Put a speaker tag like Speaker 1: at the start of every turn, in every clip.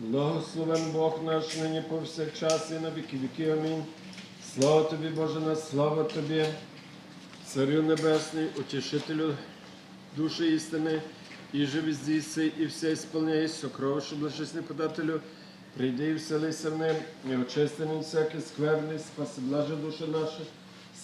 Speaker 1: Благословен Бог наш нині повсякчас і на віки віки. Амінь. Слава тобі, Боже наш, слава тобі, Царю Небесний, Утішителю душі істини, і живі здійси, і все ісполняй, сокровище блажесний подателю, прийди і вселися в ним, і очистений всякий скверний, спаси блаже душа наша,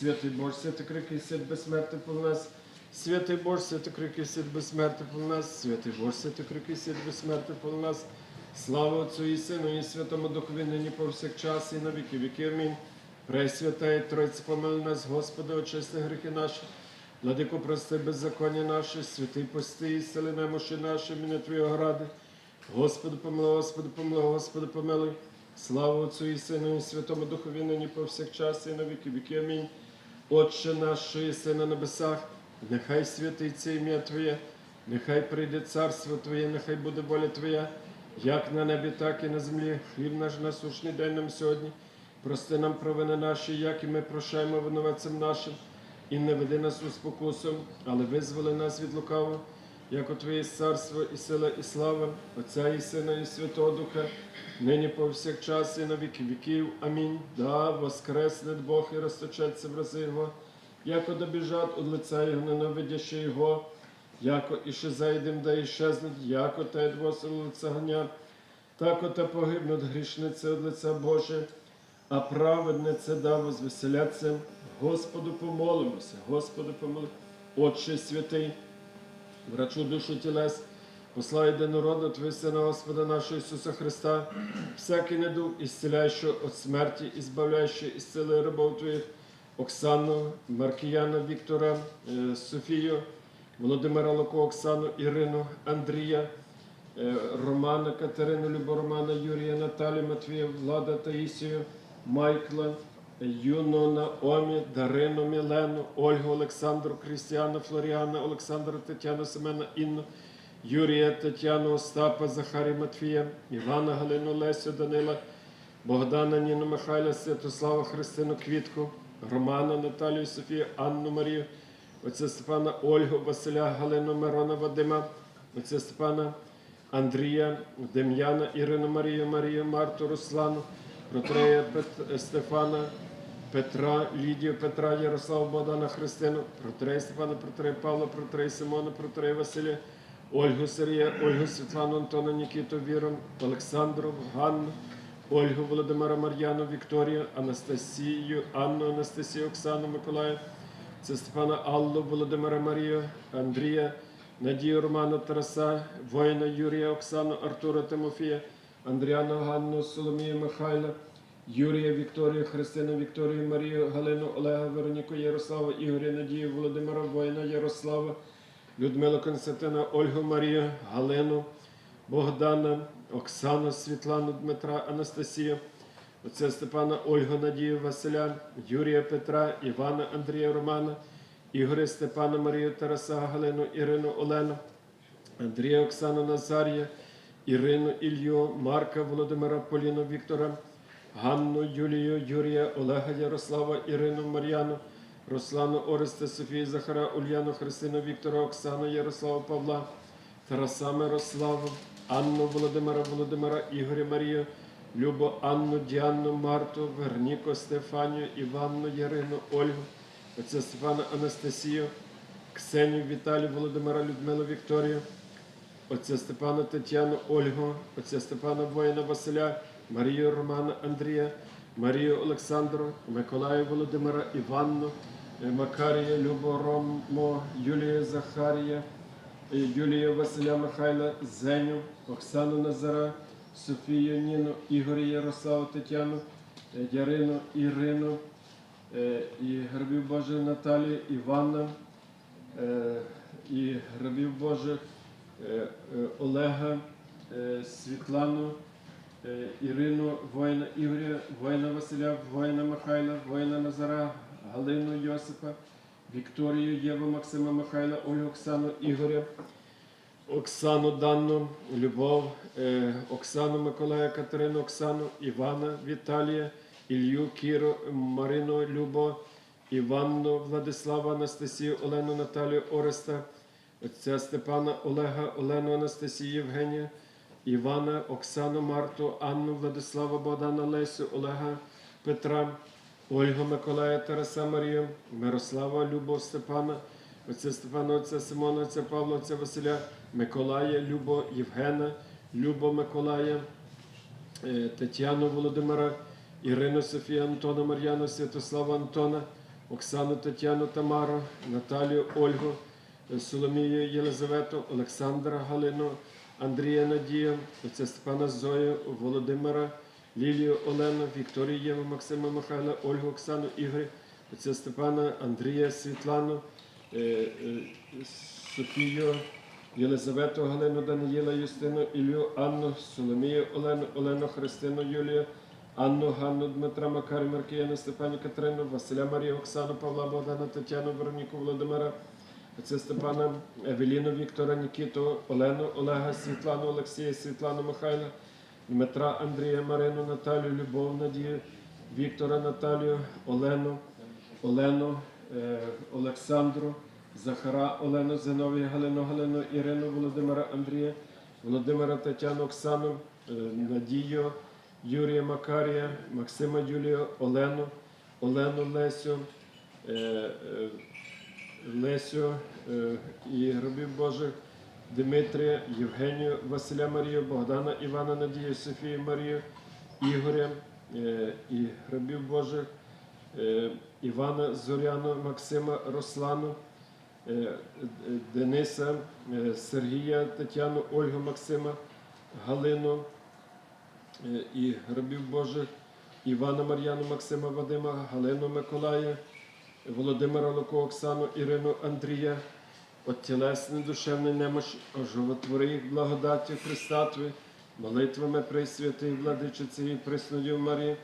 Speaker 1: святий Боже, святий крики, свят безсмертний пол нас, святий Боже, святий крики, свят безсмертний пол нас, святий Боже, святий крики, свят безсмертний пол нас, слава Отцю і Сину, і Святому Духові, нині повсякчас, і на віки віки. Амінь. І Тройці, помили нас, Господи, очисти гріхи наші, Владико, прости беззаконня наше, святий пости, і сели немощі наші, міни Твоєго ради. Господи, помилуй, Господи, помилуй, Господи, помилуй. Слава Отцю і Сину, і Святому Духові, нині повсякчас, і на віки віки. Амінь. Отче наш, що єси на небесах, нехай святиться ім'я Твоє, нехай прийде царство Твоє, нехай буде воля Твоя, як на небі, так і на землі. Хліб наш насущний день нам сьогодні. Прости нам провини наші, як і ми прощаємо винуватцям нашим, і не веди нас у спокусу, але визволи нас від лукавого, як у Твоє царство і сила, і слава, Отця і Сина, і Святого Духа, нині повсякчас і на віки віків. Амінь. Да, воскресне Бог і розточеться в рази Його, яко добіжать од лиця Його, ненавидящи Його, яко іще зайдем, да іщезнуть, яко те двосил лиця гонять, так оте погибнуть грішниці від лиця Боже, а праведнице да возвеселяться. Господу помолимося, Господу помоли. Отче святий, врачу душу тілес, посла єдинородного Твого Сина Господа нашого Ісуса Христа, всякий недуг, ісціляючи від смерті, і збавляючи із сили рабов Твоїх, Оксану, Маркіяна, Віктора, е, Софію, Володимира Луко, Оксану, Ірину, Андрія, е, Романа, Катерину, Любу Романа, Юрія, Наталію, Матвія, Влада, Таїсію, Майкла, Юну, Наомі, Дарину, Мілену, Ольгу, Олександру, Крістіана, Флоріана, Олександра, Тетяну, Семена, Інну, Юрія, Тетяну, Остапа, Захарі, Матвія, Івана, Галину, Лесю, Данила, Богдана, Ніну, Михайла, Святослава, Христину, Квітку, Романа, Наталію, Софію, Анну, Марію, отця Степана, Ольгу, Василя, Галину, Мирона, Вадима, отця Степана, Андрія, Дем'яна, Ірину, Марію, Марію, Марту, Руслану, Протрея Пет... Стефана, Петра, Лідію, Петра, Ярослава, Богдана, Христину, Протрея Стефана, Протрея Павла, Протрея Симона, Протрея Василя, Ольгу Сергія, Ольгу Світлану, Антона, Нікіту, Віру, Олександру, Ганну, Ольгу, Володимира, Мар'яну, Вікторію, Анастасію, Анну, Анастасію, Оксану, Миколая, це Степана Аллу, Володимира Марію, Андрія, Надію Романа Тараса, воїна Юрія, Оксану, Артура Тимофія, Андріану Ганну, Соломію Михайла, Юрія Вікторію, Христину Вікторію, Марію, Галину, Олега, Вероніку, Ярослава, Ігоря, Надію, Володимира, воїна Ярослава, Людмилу Константина, Ольгу Марію, Галину, Богдана, Оксану, Світлану, Дмитра, Анастасію, отця Степана, Ольгу, Надію, Василя, Юрія Петра, Івана, Андрія Романа, Ігоря Степана, Марію, Тараса, Галину, Ірину, Олену, Андрія, Оксану, Назарія, Ірину, Ілью, Марка, Володимира, Поліну, Віктора, Ганну, Юлію, Юрія, Олега, Ярослава, Ірину, Мар'яну, Руслану, Ореста, Софію, Захара, Ульяну, Христину, Віктора, Оксану, Ярослава, Павла, Тараса, Мирославу, Анну, Володимира, Володимира, Ігоря, Марію, Любу, Анну, Діанну, Марту, Верніко, Стефанію, Іванну, Ярину, Ольгу, отця Стефана, Анастасію, Ксенію, Віталію, Володимира, Людмилу, Вікторію, отця Степана Тетяну Ольгу, отця Степана воїна Василя, Марію Романа Андрія, Марію Олександру, Миколаю Володимира Іванну, е, Макарія, Любу Рому, Юлію Захарія, е, Юлію Василя Михайла, Зеню, Оксану Назара, Софію Ніну, Ігоря Ярославу Тетяну, е, Ярину Ірину, е, і Грабів Божих Наталію, Івана, е, і Грабів Божих е, е, Олега, Світлану, Ірину, воїна Ігоря, воїна Василя, воїна Михайла, воїна Назара, Галину Йосипа, Вікторію, Єву, Максима Михайла, Ольгу Оксану, Ігоря, Оксану Данну, Любов, Оксану Миколая, Катерину, Оксану, Івана, Віталія, Ілью, Кіру, Марину, Любо, Іванну, Владислава, Анастасію, Олену, Наталію, Ореста, отця Степана, Олега, Олену, Анастасію, Євгенія, Івана, Оксану, Марту, Анну, Владислава, Богдана, Лесю, Олега, Петра, Ольгу, Миколая, Тараса, Марію, Мирослава, Любов, Степана, отця Степана, отця Симона, отця Павла, отця Василя, Миколая, Любо, Євгена, Любо, Миколая, е, Тетяну Володимира, Ірину Софію, Антона, Мар'яну, Святослава Антона, Оксану Тетяну Тамару, Наталію Ольгу, е, Соломію Єлизавету, Олександра Галину, Андрія Надію, отця Степана Зою, Володимира, Лілію Олену, Вікторію Єву, Максима Михайла, Ольгу Оксану Ігоря, отця Степана, Андрія Світлану, е, Софію Єлизавету, Галину, Даниїла, Юстину, Ілью, Анну, Соломію, Олену, Олену, Христину, Юлію, Анну, Ганну, Дмитра, Макарі, Маркіяну, Степані, Катерину, Василя Марію, Оксану, Павла, Богдана, Тетяну, Вероніку, Володимира, отця Степана, Евеліну, Віктора, Нікіту, Олену, Олега, Світлану, Олексія, Світлану, Михайла, Дмитра, Андрія, Марину, Наталію, Любов, Надію, Віктора, Наталію, Олену, Олену, е, Олександру, Захара, Олену, Зиновію, Галину, Галину, Ірину, Володимира, Андрія, Володимира, Тетяну, Оксану, е, Надію, Юрія Макарія, Максима Юлію, Олену, Олену Лесю, е, е, Лесю і рабів Божих, Дмитрія, Євгенію, Василя Марію, Богдана, Івана Надію, Софію Марію, Ігоря і рабів Божих, Івана Зоряну, Максима Руслану, Дениса, е, Сергія, Тетяну, Ольгу Максима, Галину е, і рабів Божих, Івана Мар'яну, Максима Вадима, Галину Миколая, Володимира Луку, Оксану, Ірину Андрія, от тілесний душевний немощ, оживотвори їх благодаттю Христа Твої, молитвами Пресвятої Владичиці і Преснодів Марії,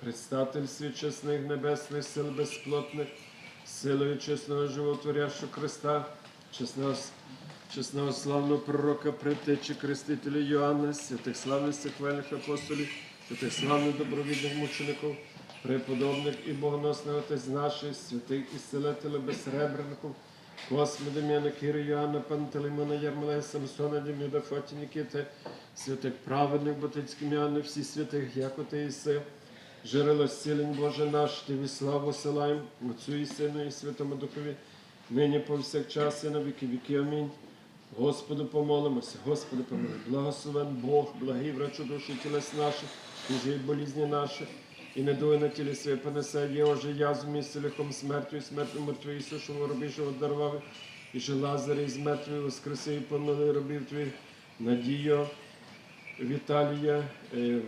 Speaker 1: предстатель світ чесних небесних сил безплотних, силою чесного животворящого Христа, чесного, чесного славного пророка, предтечі Крестителя Йоанна, святих славних хвальних апостолів, святих славних добровідних мучеників, преподобних і богоносних отець наших, святих ісцелителів безсребреників, Косми, Дем'яна, Кири, Йоанна, Пантелеймона, Ярмолея, Самсона, Деміда, Фоті, Нікіти, святих праведних, Ботицьких Іоанни, всі святих, як ти іси, Джерело зцілень Боже наш, Тобі славу силаєм, Отцю і Сину і Святому Духові, нині повсякчас і на віки віки. Амінь. Господу помолимося, Господи помилуй. Благословен Бог, благий врачу душі тілес наших, і болізні наші, і не дує на тілі своє понесе, є оже язу місце лихом смертю, і смертю мертвої сушого робішого дарував, і же Лазаря із мертвої воскреси, і помилуй робів твій, надію, Віталія, е,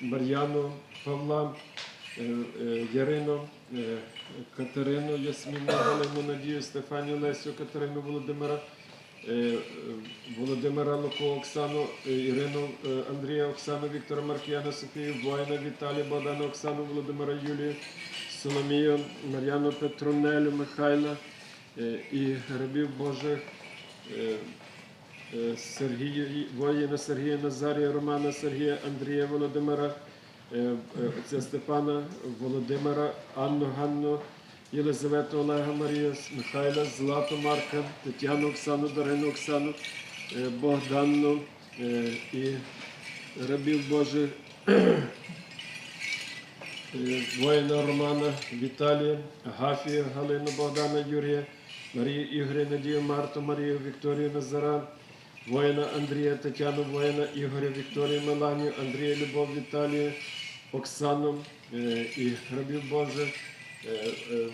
Speaker 1: Мар'яну, Павла, е, е, Ярину, Катерину, Ясміну, Галину, Надію, Стефанію, Лесю, Катерину, Володимира, Володимира Луку, Оксану, Ірину, Андрія, Оксану, Віктора Маркіяна, Софію, Воїна, Віталія, Богдана, Оксану, Володимира, Юлію, Соломію, Мар'яну, Петронелю, Михайла і рабів Божих. Е, Сергія, воїна Сергія Назарія, Романа Сергія, Андрія Володимира, е, е, отця Степана, Володимира, Анну Ганну, Єлизавету Олега Марію, Михайла, Злату Марка, Тетяну Оксану, Дарину Оксану, Богданну і рабів Божих. Воїна Романа, Віталія, Агафія, Галину, Богдана, Юрія, Марію Ігоря, Надію, Марту, Марію, Вікторію Назара, воїна Андрія, Тетяну, воїна Ігоря, Вікторію, Меланію, Андрія, Любов, Віталію, Оксану е, і Грабів Божих, е, е,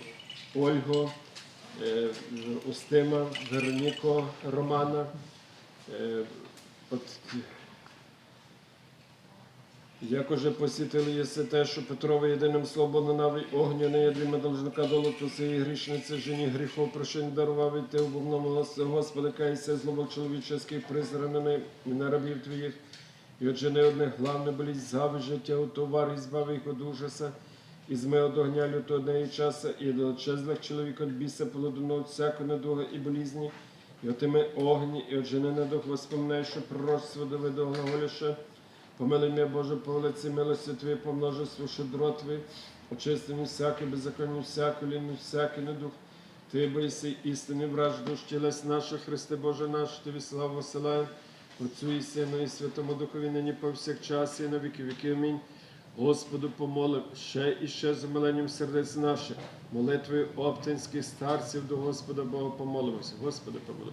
Speaker 1: Ольгу, Устима, Вероніко, Романа. От як уже посітили єси те, що Петрове єдиним словом навій огняне єдиме должника долоту сеї грішниці, жені гріхов прощень дарував і ти ласі, Господи, кайся злоба чоловіческий призранений і на рабів твоїх, і от жени одних главне болість зави життя, у товар і збави їх од і зми од огня лютого дня часа, і до чезлих чоловік від біса полудуно от всякого недуга і болізні, і отими огні, і от жени недух воспоминай, що пророцтво Давида глаголіше, Помилуй мене, Боже, по велиці милості Твої, по множеству щедро Твої, очисти мені всяке беззаконня, всяку ліну, всякий недух. Ти боїси істини враж душ тілес наших, Христе Боже наш, Тобі славу посилаю. Отцю і Сину, і Святому Духові нині повсякчас, і на віки віки. Амінь. Господу помолим ще і ще з умиленням сердець наших, молитвою оптинських старців до Господа Бога помолимося. Господи, помоли.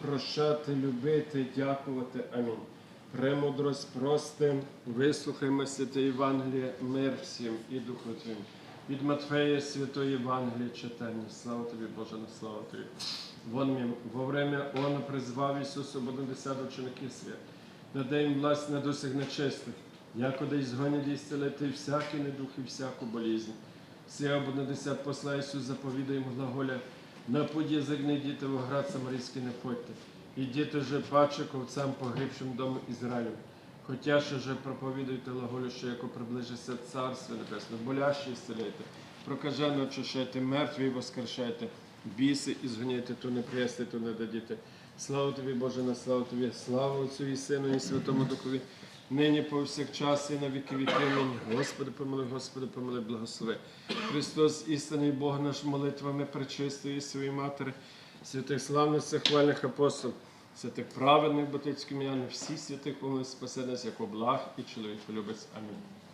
Speaker 1: прощати, любити, дякувати. Амінь. Премудрость простим, вислухаймо святе Євангеліє, мир всім і Духу Твоєму. Від Матфея Святої Євангелія читання. Слава тобі, Боже, на слава тобі. Вон мім, во время Он призвав Ісусу Богдесят учеників свят. Даде їм власть на досяг нечистих, якоди ізгонять і зцілити всякий недух і всяку болізнь. Сія Богдесят посла Ісус заповідає їм глаголя, на путь язик не в град Самарійський не ходьте. Ідіть же паче ковцям погрібшим дому Ізраїлю. Хотя ще же проповідуйте глаголю, що яко приближиться Царство Небесне, болящі зціляйте, прокажено очищайте, мертві воскрешайте, біси і то не приясти, то не дадіте. Слава тобі, Боже, на славу тобі, слава Отцю і Сину, і Святому Духові, нині повсякчас і на віки віки. Амінь. Господи, помили, Господи, помили, благослови. Христос, істинний Бог наш молитвами причистої своїй матері, святих славних хвальних апостол, святих праведних батьківських м'ян, всі святих помили спаси нас, як благ і чоловік полюбець. Амінь.